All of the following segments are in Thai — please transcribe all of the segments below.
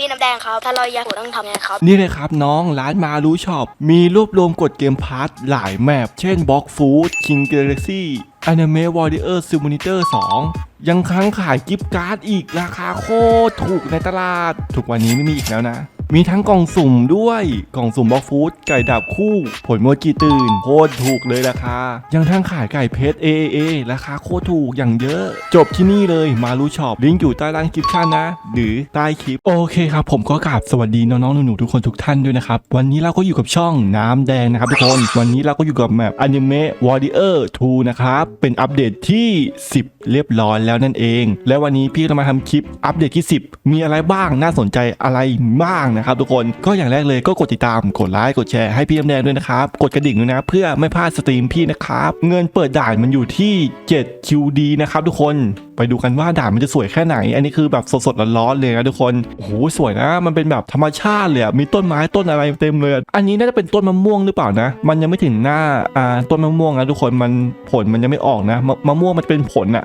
พี่น้ำแดงครับ ถ้าเราอยากต้องทำยังไงครับ นี่เลยครับน้องร้านมารู้ช็อปมีรวบรวมกดเกมพาร์ทหลายแมปเช่น Box Food King Galaxy Anime Warrior Simulator 2 ยังค้างขายกิฟต์การ์ดอีกราคาโคตรถูกในตลาด ทุกวันนี้ไม่มีอีกแล้วนะ มีทั้งกล่องสุ่มด้วย กล่องสุ่มบล็อกฟูดไก่ดับคู่ ผลโมจิตื่นโคตรถูกเลยราคา ยังทั้งขายไก่เพชร AAA ราคาโคตรถูกอย่างเยอะ จบที่นี่เลยมารู้ช็อปลิงก์อยู่ใต้ล่างคลิปชั่นนะ หรือใต้คลิป โอเคครับผมก็กราบสวัสดีน้องๆหนูๆทุกคนทุกท่านด้วยนะครับ วันนี้เราก็อยู่กับช่องน้ำแดงนะครับทุกคนวันนี้เราก็อยู่กับแมป Anime Warrior 2นะครับเป็นอัปเดตที่ 10 เรียบร้อยแล้วนั่นเอง และวันนี้พี่จะมาทำคลิปอัปเดตที่ 10 มีอะไรบ้างน่าสนใจอะไรบ้างนะครับทุกคนก็อย่างแรกเลยก็กดติดตามกดไลค์กดแชร์ให้พี่น้ำแดงด้วยนะครับกดกระดิ่งด้วยนะเพื่อไม่พลาดสตรีมพี่นะครับเงินเปิดด่านมันอยู่ที่ 7 QD นะครับทุกคนไปดูกันว่าด่านมันจะสวยแค่ไหน อันนี้คือแบบสดๆร้อนๆเลยนะทุกคน โอ้โหสวยนะ มันเป็นแบบธรรมชาติเลยมีต้นไม้ต้นอะไรเต็มเลย อันนี้น่าจะเป็นต้นมะม่วงหรือเปล่านะ มันยังไม่ถึงหน้าอ่าต้นมะม่วงนะทุกคน มันผลมันยังไม่ออกนะ มะม่วงมันเป็นผลอะ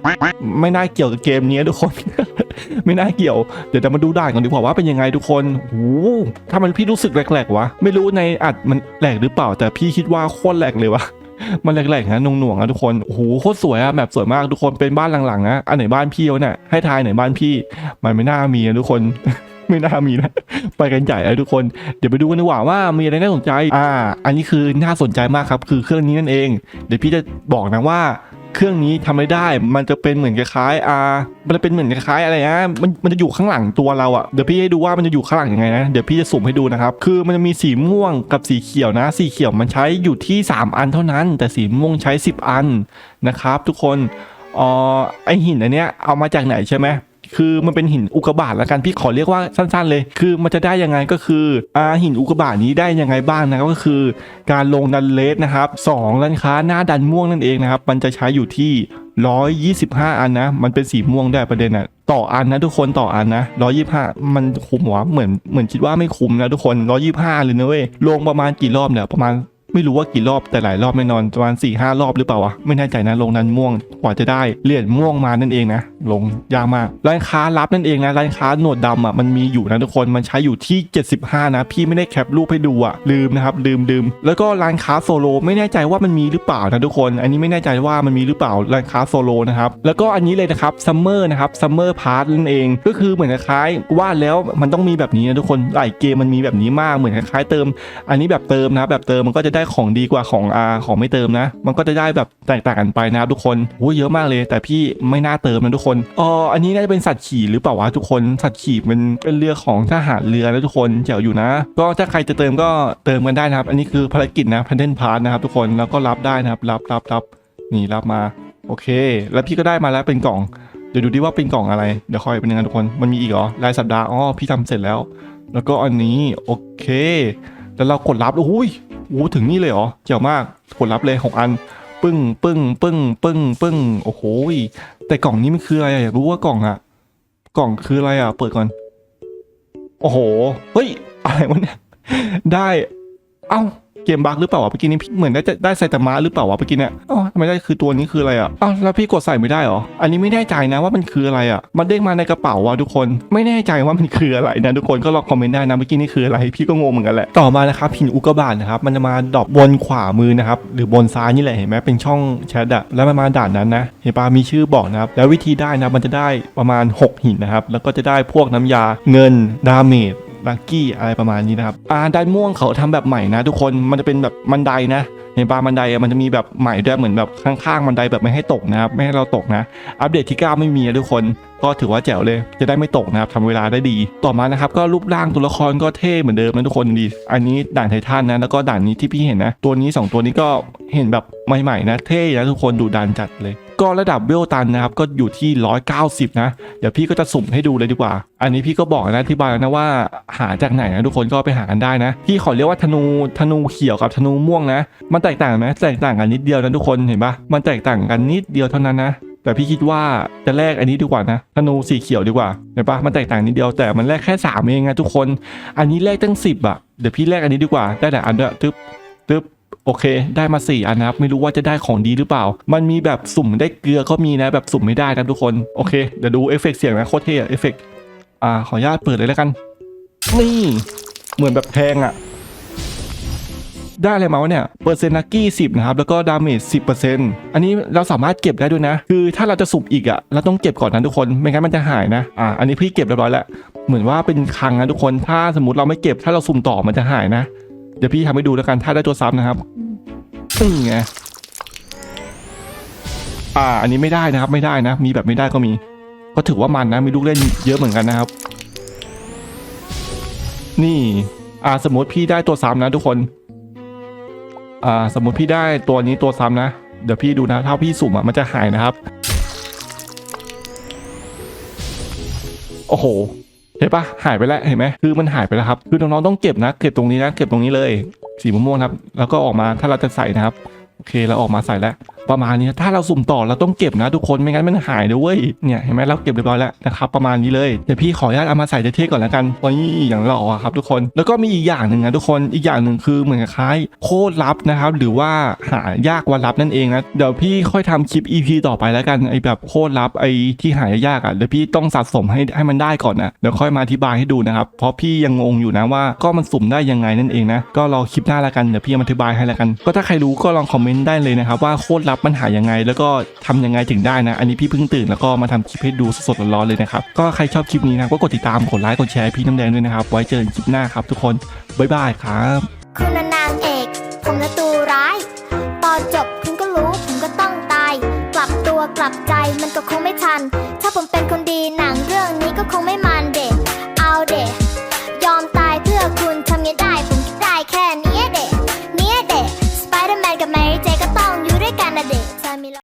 ไม่น่าเกี่ยวกับเกมนี้ทุกคน ไม่น่าเกี่ยว เดี๋ยวจะมาดูด่านกันดีกว่าว่าเป็นยังไงทุกคนโอ้โหถ้ามันพี่รู้สึกแหลกๆวะ ไม่รู้ในอัดมันแหลกหรือเปล่า แต่พี่คิดว่าโคตรแหลกเลยวะมันแหลกๆนะหน่วงๆนะทุกคน โอ้โห โคตรสวยอะแบบสวยมากทุกคน เป็นบ้านหลังๆนะ อันไหนบ้านพี่วะเนี่ย ให้ทายไหนบ้านพี่ มันไม่น่ามีนะทุกคน ไม่น่ามีนะ ไปกันใหญ่เลยทุกคน เดี๋ยวไปดูกันดีกว่าว่ามีอะไรน่าสนใจ อ่า อันนี้คือน่าสนใจมากครับ คือเครื่องนี้นั่นเอง เดี๋ยวพี่จะบอกนะว่า เครื่องนี้ทำอะไรได้ มันจะเป็นเหมือนคล้ายๆอ่ามันจะเป็นเหมือนคล้ายๆอะไรนะมันมันจะอยู่ข้างหลังตัวเราอะ่ะ เดี๋ยวพี่ให้ดูว่ามันจะอยู่ข้างหลังยังไงนะ เดี๋ยวพี่จะสุ่มให้ดูนะครับ คือมันจะมีสีม่วงกับสีเขียวนะ สีเขียวมันใช้อยู่ที่ 3 อันเท่านั้น แต่สีม่วงใช้ 10 อันนะครับ ทุกคนอ๋อไอหินอันเนี้ยเอามาจากไหนใช่ไหม คือมันเป็นหินอุกกาบาตแล้วกันพี่ขอเรียกว่าสั้นๆเลย คือมันจะได้ยังไงก็คืออ่าหินอุกกาบาตนี้ได้ยังไงบ้างนะก็คือการลงดันเลสนะครับสองร้านค้าหน้าดันม่วงนั่นเองนะครับมันจะใช้อยู่ที่ 125 อันนะ มันเป็นสีม่วงได้ประเด็นอะต่ออันนะทุกคนต่ออันนะ125 มันคุ้มหวะเหมือนเหมือนคิดว่าไม่คุ้มนะทุกคน 125 เลยนะเว้ยลงประมาณกี่รอบเนี่ยประมาณ ไม่รู้ว่ากี่รอบแต่หลายรอบแน่นอนประมาณ4ี่ห้ารอบหรือเปล่าวะไม่แน่ใจนะลงนั้นม่วงกว่าจะได้เหรียญม่วงมานั่นเองนะลงยากมากร้านค้ารับนั่นเองนะร้านค้าหนวดดำอะมันมีอยู่นะทุกคนมันใช้อยู่ที่ 75 นะ พี่ไม่ได้แคปรูปให้ดูอะลืมนะครับลืมลืมแล้วก็ร้านค้าโซโลไม่แน่ใจว่ามันมีหรือเปล่านะทุกคน อันนี้ไม่แน่ใจว่ามันมีหรือเปล่าร้านค้าโซโลนะครับแล้วก็อันนี้เลยนะครับซัมเมอร์นะครับซัมเมอร์พาร์ทนั่นเองก็คือเหมือนคล้ายว่าแล้วมันต้องมีแบบนี้นะทุกคนหลายเกมมันมีแบบนี้มากเหมือนคล้ายเติม อันนี้แบบเติมนะแบบเติมมันก็จะไได้ของดีกว่าของอาของไม่เติมนะ มันก็จะได้แบบแตกต่างกันไปนะครับทุกคนโอ้เยอะมากเลย แต่พี่ไม่น่าเติมนะทุกคนอ๋ออันนี้น่าจะเป็นสัตว์ขี่หรือเปล่าวะทุกคนสัตว์ขี่มันเป็นเรือของทหารเรือนะทุกคนเจ๋วอยู่นะ ก็ถ้าใครจะเติมก็เติมกันได้นะครับ อันนี้คือภารกิจนะพันเทนพาร์ทนะครับทุกคนแล้วก็รับได้นะครับรับรับรับนี่รับมาโอเค แล้วพี่ก็ได้มาแล้วเป็นกล่อง เดี๋ยวดูดิว่าเป็นกล่องอะไร เดี๋ยวคอยเป็นยังไงทุกคน มันมีอีกเหรอ รายสัปดาห์ อ๋อ พี่ทำเสร็จแล้ว แล้วก็อันนี้ โอเค แล้วเรากดรับโอ้ย โอ้ถึงนี่เลยเหรอเจ๋วมากผลลัพธ์เลยหกอัน ปึ้งปึ้งปึ้งปึ้งปึ้งโอ้โหแต่กล่องนี้มันคืออะไรอยากรู้ว่ากล่องอะกล่องคืออะไรอะเปิดก่อน โอ้โห เฮ้ย อะไรวะเนี่ย ได้ เอ้า กมบั๊กหรือเปล่าวะเมื่อกี้นี้พี่เหมือนได้จะได้ไซตามะหรือเปล่าวะเมื่อกี้เนี่ยอ๋อทำไมได้คือตัวนี้คืออะไรอะเอ้าแล้วพี่กดใส่ไม่ได้เหรออันนี้ไม่แน่ใจนะว่ามันคืออะไรอะมันเด้งมาในกระเป๋าว่ะทุกคน ไม่แน่ใจว่ามันคืออะไรนะทุกคนก็ลองคอมเมนต์ได้นะเมื่อกี้นี่คืออะไรพี่ก็งงเหมือนกันแหละต่อมานะครับหินอุกกาบาตนะครับมันจะมาดรอปบนขวามือนะครับหรือบนซ้ายนี่แหละเห็นไหมเป็นช่องแชทอะแล้วมันมาด่านนั้นนะเห็นปะมีชื่อบอกนะครับแล้ววิธีได้นะมันจะได้ประมาณ 6 หินนะครับแล้วก็จะได้พวกน้ำยาเงินดาเมจ ลักกี้อะไรประมาณนี้นะครับอ่าด้านม่วงเขาทำแบบใหม่นะ ทุกคนมันจะเป็นแบบบันไดนะเห็นปะบันไดมันจะมีแบบใหม่ด้วยเหมือนแบบข้างๆบันไดแบบไม่ให้ตกนะครับไม่ให้เราตกนะ อัปเดตที่ 9 ไม่มีนะทุกคนก็ถือว่าแจ๋วเลยจะได้ไม่ตกนะครับทำเวลาได้ดี ต่อมานะครับก็รูปร่างตัวละครก็เท่เหมือนเดิมนะทุกคนดี อันนี้ด่านไททันนะแล้วก็ด่านนี้ที่พี่เห็นนะ ตัวนี้ 2 ตัวนี้ก็เห็นแบบใหม่ๆนะเท่นะทุกคนดูดันจัดเลย ก็ระดับเวลตันนะครับก็อยู่ที่ 190 นะ เดี๋ยวพี่ก็จะสุ่มให้ดูเลยดีกว่า อันนี้พี่ก็บอกนะที่บายแล้วนะว่าหาจากไหนนะทุกคนก็ไปหากันได้นะ พี่ขอเรียกว่าธนูธนูเขียวกับธนูม่วงนะ มันแตกต่างไหมแตกต่างกันนิดเดียวนะทุกคนเห็นปะมันแตกต่างกันนิดเดียวเท่านั้นนะแต่พี่คิดว่าจะแลกอันนี้ดีกว่านะธนูสีเขียวดีกว่าเห็นปะมันแตกต่างนิดเดียวแต่มันแลกแค่สามเองนะทุกคน อันนี้แลกตั้งสิบอะเดี๋ยวพี่แลกอันนี้ดีกว่าได้แต่อันเดียวตึ๊บตึ๊บ โอเค ได้มา 4 อันนะครับ ไม่รู้ว่าจะได้ของดีหรือเปล่า มันมีแบบสุ่มได้เกลือก็มีนะ แบบสุ่มไม่ได้นะทุกคน โอเค เดี๋ยวดูเอฟเฟกต์เสียงนะโคตรเท่อเอฟเฟกต์อ่า ขออนุญาตเปิดเลยแล้วกัน นี่ เหมือนแบบแทงอะได้อะไรมาวะเนี่ย เปอร์เซ็นต์ลักกี้สิบนะครับ แล้วก็ดาเมจสิบเปอร์เซ็นต์อันนี้เราสามารถเก็บได้ด้วยนะ คือถ้าเราจะสุ่มอีกอะเราต้องเก็บก่อนนะทุกคน ไม่งั้นมันจะหายนะ อ่า อันนี้พี่เก็บเรียบร้อยแล้ว เหมือนว่าเป็นคังนะทุกคน ถ้าสมมติเราไม่เก็บ ถ้าเราสุ่มต่อมันจะหายนะ เดี๋ยวพี่ทำให้ดูแล้วกันถ้าได้ตัวซ้ำนะครับนี่ไงอ่า อันนี้ไม่ได้นะครับ ไม่ได้นะ มีแบบไม่ได้ก็มี ก็ถือว่ามันนะ มีลูกเล่นเยอะเหมือนกันนะครับ นี่อ่าสมมติพี่ได้ตัวซ้ำนะ ทุกคน อ่า สมมติพี่ได้ตัวนี้ตัวซ้ำนะ เดี๋ยวพี่ดูนะ ถ้าพี่สุ่มอะมันจะหายนะครับ โอ้โห เห็นปะหายไปแล้วเห็นไหมคือมันหายไปแล้วครับคือน้องๆต้องเก็บนะเก็บตรงนี้นะเก็บตรงนี้เลย สีม่วงครับ แล้วก็ออกมาถ้าเราจะใส่นะครับโอเคเราออกมาใส่แล้ว ประมาณนี้ถ้าเราสุ่มต่อเราต้องเก็บนะทุกคนไม่งั้นมันหายเลยเว้ยเนี่ยเห็นไหมเราเก็บเรียบร้อยแล้วนะครับประมาณนี้เลยเดี๋ยวพี่ขออนุญาตเอามาใส่เท่ๆก่อนแล้วกันตอนนี้อย่างหล่อครับทุกคน แล้วก็มีอีกอย่างหนึ่งนะทุกคนอีกอย่างหนึ่งคือเหมือนคล้ายโคตรลับนะครับหรือว่าหายากวันลับนั่นเองนะเดี๋ยวพี่ค่อยทำคลิป EP ต่อไปแล้วกันไอแบบโคตรลับไอที่หายากอะเดี๋ยวพี่ต้องสะสมให้ให้มันได้ก่อนนะเดี๋ยวค่อยมาอธิบายให้ดูนะครับเพราะพี่ยังงงอยู่นะว่าก็มันสุ่มได้ยังไงนั่นเองนะก็รอคลิปหน้าแล้วกันเดี๋ยวพี่มาอธิบายให้แล้วกัน ก็ถ้าใครรู้ก็ลองคอมเมนต์ได้เลยนะครับว่าโคตรลับมันหายังไง แล้วก็ทำยังไงถึงได้นะ อันนี้พี่เพิ่งตื่นแล้วก็มาทำคลิปให้ดูสดๆร้อนๆเลยนะครับ ก็ใครชอบคลิปนี้นะก็กดติดตามกดไลค์กดแชร์พี่น้ำแดงด้วยนะครับ ไว้เจอกันคลิปหน้าครับ ทุกคนบ๊ายบายครับคุณนางเอกผมละตัวร้าย ตอนจบคุณก็รู้ผมก็ต้องตาย กลับตัวกลับใจมันก็คงไม่ทัน ถ้าผมเป็นคนดี